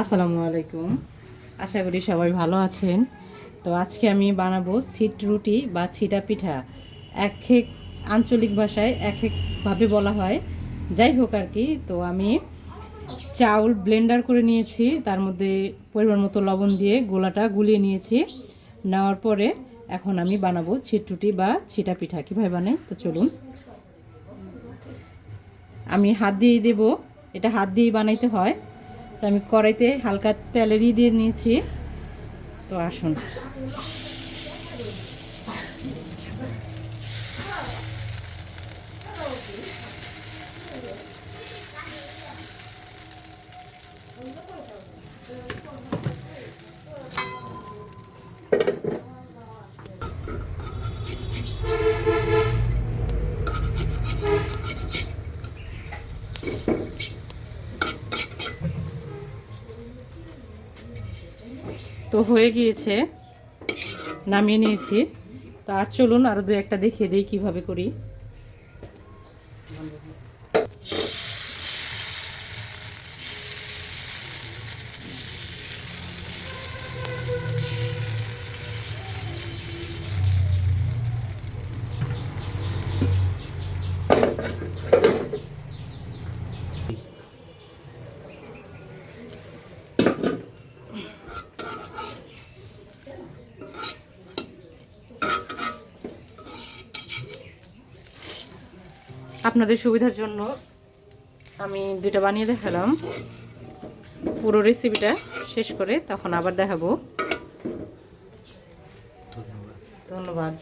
আসসালামু আলাইকুম। আশা করি সবাই ভালো আছেন। তো আজকে আমি বানাবো ছিট রুটি বা ছিটা পিঠা। এক এক আঞ্চলিক ভাষায় এক একভাবে বলা হয়। যাই হোক আর কি, তো আমি চাউল ব্লেন্ডার করে নিয়েছি। তার মধ্যে পরিমাণ মতো লবণ দিয়ে গোলাটা গুলিয়ে নিয়েছি। নেওয়ার পরে এখন আমি বানাবো ছিট রুটি বা ছিটা পিঠা। কীভাবে বানাই? তো চলুন। আমি হাত দিয়েই দেব। এটা হাত দিয়েই বানাইতে হয়। তো আমি কড়াইতে হালকা তেলেরই দিয়ে নিয়েছি। তো আসুন। তো হয়ে গিয়েছে। নামিয়ে নিয়েছি। তো আর চলুন আরও দু একটা দেখিয়ে দিই কীভাবে করি। আপনাদের সুবিধার জন্য আমি দুইটা বানিয়ে দেখালাম। পুরো রেসিপিটা শেষ করে তখন আবার দেখাবো। ধন্যবাদ।